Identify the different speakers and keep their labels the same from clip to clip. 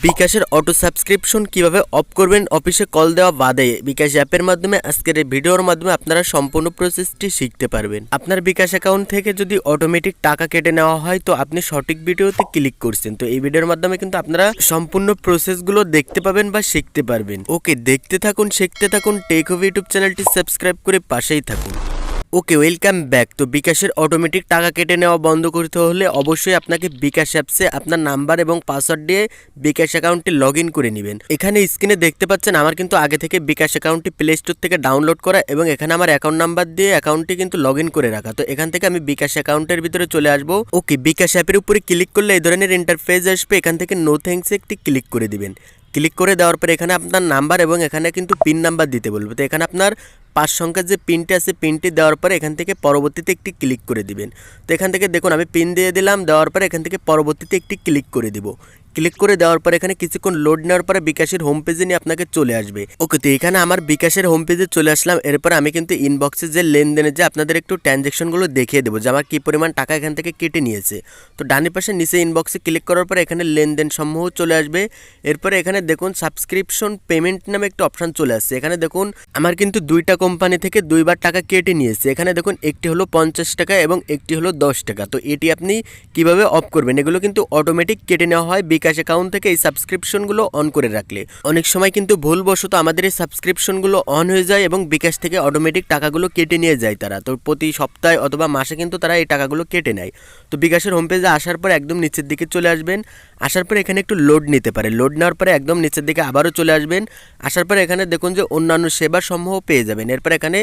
Speaker 1: বিকাশের auto subscription কীভাবে of করবেন? অফিসে কল দেওয়া বাদে বিকাশ অ্যাপের মাধ্যমে আজকের এই ভিডিওর মাধ্যমে আপনারা সম্পূর্ণ প্রসেসটি শিখতে পারবেন। আপনার বিকাশ অ্যাকাউন্ট থেকে যদি অটোমেটিক টাকা কেটে নেওয়া হয়, তো আপনি সঠিক ভিডিওতে ক্লিক করছেন। তো এই ভিডিওর মাধ্যমে কিন্তু আপনারা সম্পূর্ণ প্রসেসগুলো দেখতে পাবেন বা শিখতে পারবেন। ওকে, দেখতে থাকুন, শিখতে থাকুন টেক ইউটিউব চ্যানেলটি সাবস্ক্রাইব করে পাশেই থাকুন। ওকে ওয়েলকাম ব্যাক তো বিকাশের অটোমেটিক টাকা কেটে নেওয়া বন্ধ করতে হলে অবশ্যই আপনাকে বিকাশ অ্যাপসে আপনার নাম্বার এবং পাসওয়ার্ড দিয়ে বিকাশ অ্যাকাউন্টটি লগ করে নেবেন। এখানে স্ক্রিনে দেখতে পাচ্ছেন আমার কিন্তু আগে থেকে বিকাশ অ্যাকাউন্টটি প্লে স্টোর থেকে ডাউনলোড করা এবং এখানে আমার অ্যাকাউন্ট নাম্বার দিয়ে অ্যাকাউন্টটি কিন্তু লগ করে রাখা। তো এখান থেকে আমি বিকাশ অ্যাকাউন্টের ভিতরে চলে আসব। ওকে, বিকাশ অ্যাপের উপরে ক্লিক করলে এই ধরনের ইন্টারফেস আসবে। এখান থেকে নো থ্যাঙ্কসে একটি ক্লিক করে দিবেন। ক্লিক করে দেওয়ার পরে এখানে আপনার নাম্বার এবং এখানে কিন্তু পিন নাম্বার দিতে বলবে। তো এখানে আপনার পাঁচ সংখ্যার যে পিনটি আছে পিনটি দেওয়ার পরে এখান থেকে পরবর্তীতে একটি ক্লিক করে দিবেন। তো এখান থেকে দেখুন, আমি পিন দিয়ে দিলাম, দেওয়ার পরে এখান থেকে পরবর্তীতে একটি ক্লিক করে দিব। ক্লিক করে দেওয়ার পরে এখানে কিছুক্ষণ লোড নেওয়ার পরে বিকাশের হোম পেজে নিয়ে আপনাকে চলে আসবে। ওকে, তো এখানে আমার বিকাশের হোম পেজে চলে আসলাম। এরপর আমি কিন্তু ইনবক্সে যে লেনদেনের যে আপনাদের একটু ট্রানজ্যাকশনগুলো দেখিয়ে দেবো, যে আমার কী পরিমাণ টাকা এখান থেকে কেটে নিয়েছে। তো ডানি পাশে নিচে ইনবক্সে ক্লিক করার পরে এখানে লেনদেন সমূহ চলে আসবে। এরপরে এখানে দেখুন সাবস্ক্রিপশন পেমেন্ট নামে একটা অপশান চলে আসছে। এখানে দেখুন আমার কিন্তু দুইটা কোম্পানি থেকে দুইবার টাকা কেটে নিয়েছে। এখানে দেখুন একটি হলো পঞ্চাশ টাকা এবং একটি হলো দশ টাকা। তো এটি আপনি কীভাবে অফ করবেন? এগুলো কিন্তু অটোমেটিক কেটে নেওয়া হয়। বিকাশ অ্যাকাউন্ট থেকে এই সাবস্ক্রিপশনগুলো অন করে রাখলে। অনেক সময় কিন্তু ভুলবশত আমাদের এই সাবস্ক্রিপশনগুলো অন হয়ে যায় এবং বিকাশ থেকে অটোমেটিক টাকাগুলো কেটে নিয়ে যায় তারা। তো প্রতি সপ্তাহে অথবা মাসে কিন্তু তারা এই টাকাগুলো কেটে নেয়। তো বিকাশের হোম পেজে আসার পর একদম নিচের দিকে চলে আসবেন। আসার পর এখানে একটু লোড নিতে পারে। লোড নেওয়ার পরে একদম নিচের দিকে আবারও চলে আসবেন। আসার পর এখানে দেখুন যে অন্যান্য সেবা সমূহ পেয়ে যাবেন। এরপর এখানে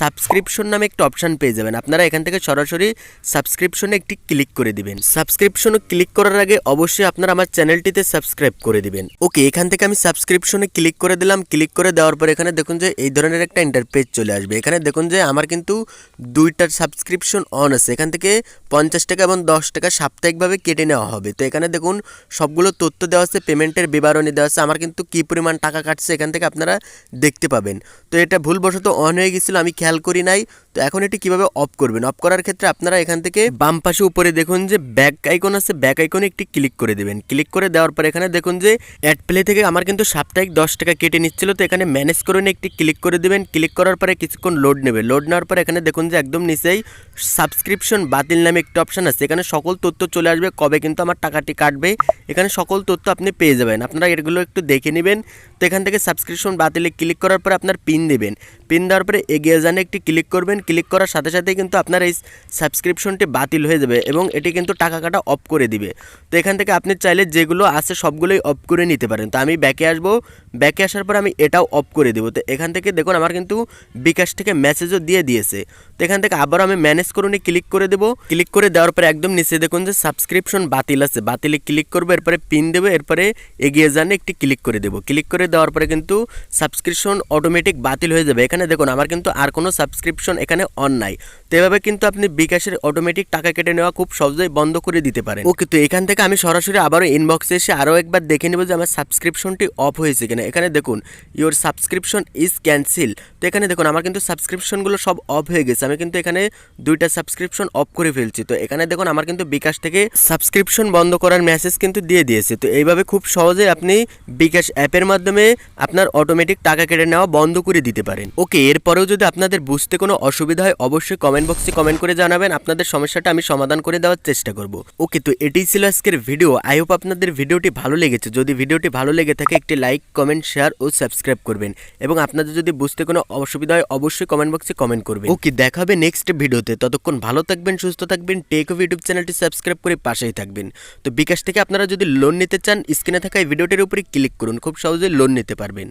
Speaker 1: সাবস্ক্রিপশন নামে একটা অপশান পেয়ে যাবেন। আপনারা এখান থেকে সরাসরি সাবস্ক্রিপশনে একটি ক্লিক করে দিবেন। সাবস্ক্রিপশনে ক্লিক করার আগে অবশ্যই আপনারা আমার চ্যানেলটিতে সাবস্ক্রাইব করে দিবেন। ওকে, এখান থেকে আমি সাবস্ক্রিপশনে ক্লিক করে দিলাম। ক্লিক করে দেওয়ার পর এখানে দেখুন যে এই ধরনের একটা ইন্টারপেজ চলে আসবে। এখানে দেখুন যে আমার কিন্তু দুইটার সাবস্ক্রিপশন অন আছে। এখান থেকে পঞ্চাশ টাকা এবং দশ টাকা সাপ্তাহিকভাবে কেটে নেওয়া হবে। তো এখানে দেখুন সবগুলো তথ্য দেওয়া আছে, পেমেন্টের বিবরণী দেওয়া আছে। আমার কিন্তু কী পরিমাণ টাকা কাটছে এখান থেকে আপনারা দেখতে পাবেন। তো এটা ভুলবশত অন হয়ে গেছিল, আমি খেয়াল করি নাই। তো এখন এটি কীভাবে অফ করবেন? অফ করার ক্ষেত্রে আপনারা এখান থেকে বাম পাশে উপরে দেখুন যে ব্যাক আইকন আছে ব্যাক আইকনে একটি ক্লিক করে দেবেন। ক্লিক করে দেওয়ার পর এখানে দেখুন যে অ্যাড প্লে থেকে আমার কিন্তু সাপ্তাহিক দশ টাকা কেটে নিচ্ছিল, তো এখানে ম্যানেজ করে নিয়ে একটি ক্লিক করে দেবেন। ক্লিক করার পরে কিছুক্ষণ লোড নেবে। লোড নেওয়ার পর এখানে দেখুন যে একদম নিচেই সাবস্ক্রিপশন বাতিল নামে একটি অপশান আছে। এখানে সকল তথ্য চলে আসবে, কবে কিন্তু আমার টাকাটি কাটবে। এখানে সকল তথ্য আপনি পেয়ে যাবেন। আপনারা এগুলো একটু দেখে নেবেন। তো এখান থেকে সাবস্ক্রিপশন বাতিলে ক্লিক করার পর আপনার পিন দেবেন। পিন দেওয়ার পরে এগিয়ে জানে একটি ক্লিক করবেন। ক্লিক করার সাথে সাথে কিন্তু আপনার এই সাবস্ক্রিপশনটি বাতিল হয়ে যাবে এবং এটি কিন্তু টাকা কাটা অফ করে দিবে। তো এখান থেকে আপনি চাইলে যেগুলো আছে সবগুলোই অফ করে নিতে পারেন। তো আমি ব্যাকে আসব। ব্যাকে আসার পর আমি এটাও অফ করে দেবো। তো এখান থেকে দেখুন আমার কিন্তু বিকাশ থেকে মেসেজও দিয়ে দিয়েছে। তো এখান থেকে আবার আমি ম্যানেজ করুন ক্লিক করে দেবো। ক্লিক করে দেওয়ার পরে একদম নিচে দেখুন যে সাবস্ক্রিপশন বাতিল আছে। বাতিলে ক্লিক করব, এরপরে পিন দেবো, এরপরে এগিয়ে জানে একটি ক্লিক করে দেবো। ক্লিক করে দেওয়ার পরে কিন্তু সাবস্ক্রিপশন অটোমেটিক বাতিল হয়ে যাবে। এখানে দেখুন আমার কিন্তু আর কোনো সাবস্ক্রিপশন এখানে অন নাই তো এভাবে কিন্তু আপনি বিকাশের অটোমেটিক টাকা কেটে নেওয়া খুব সহজেই বন্ধ করে দিতে পারেন। ওকে, তো এখান থেকে আমি সরাসরি আবারও ইনবক্সে এসে আরও একবার দেখে নেব যে আমার সাবস্ক্রিপশনটি অফ হয়েছে কিনা। এখানে দেখুন ইওর সাবস্ক্রিপশন ইজ ক্যান্সেল তো এখানে দেখুন, আমার কিন্তু সাবস্ক্রিপশনগুলো সব অফ হয়ে গেছে। আমি কিন্তু এখানে দুইটা সাবস্ক্রিপশন অফ করে ফেলছি। তো এখানে দেখুন, আমার কিন্তু বিকাশ থেকে সাবস্ক্রিপশন বন্ধ করার মেসেজ কিন্তু দিয়ে দিয়েছে। তো এইভাবে খুব সহজে আপনি বিকাশ অ্যাপের মাধ্যমে আপনার অটোমেটিক টাকা কেটে নেওয়া বন্ধ করে দিতে পারেন। ওকে, এরপরেও যদি আপনাদের বুঝতে কোনো অসুবিধা হয়, অবশ্যই কমেন্ট বক্সে কমেন্ট করে জানাবেন। আপনাদের সমস্যাটা আমি সমাধান করে দেওয়ার চেষ্টা করব। ওকে, তো এটাই ছিল আজকের ভিডিও আই হোপ আপনাদের ভিডিওটি ভালো লেগেছে। যদি ভিডিওটি ভালো লেগে থাকে, একটি লাইক কমেন্ট শেয়ার ও সাবস্ক্রাইব করবেন। এবং আপনাদের যদি বুঝতে কোনো অসুবিধা হয়, অবশ্যই কমেন্ট বক্সে কমেন্ট করবেন। ওকে দেখা হবে নেক্সট ভিডিওতে ততক্ষণ ভালো থাকবেন, সুস্থ থাকবেন। টেক অফ ইউটিউব চ্যানেলটি সাবস্ক্রাইব করে পাশেই থাকবেন। তো বিকাশ থেকে আপনারা যদি লোন নিতে চান স্ক্রিনে থাকা এই ভিডিওটির উপরে ক্লিক করুন। খুব সহজে লোন নিতে পারবেন।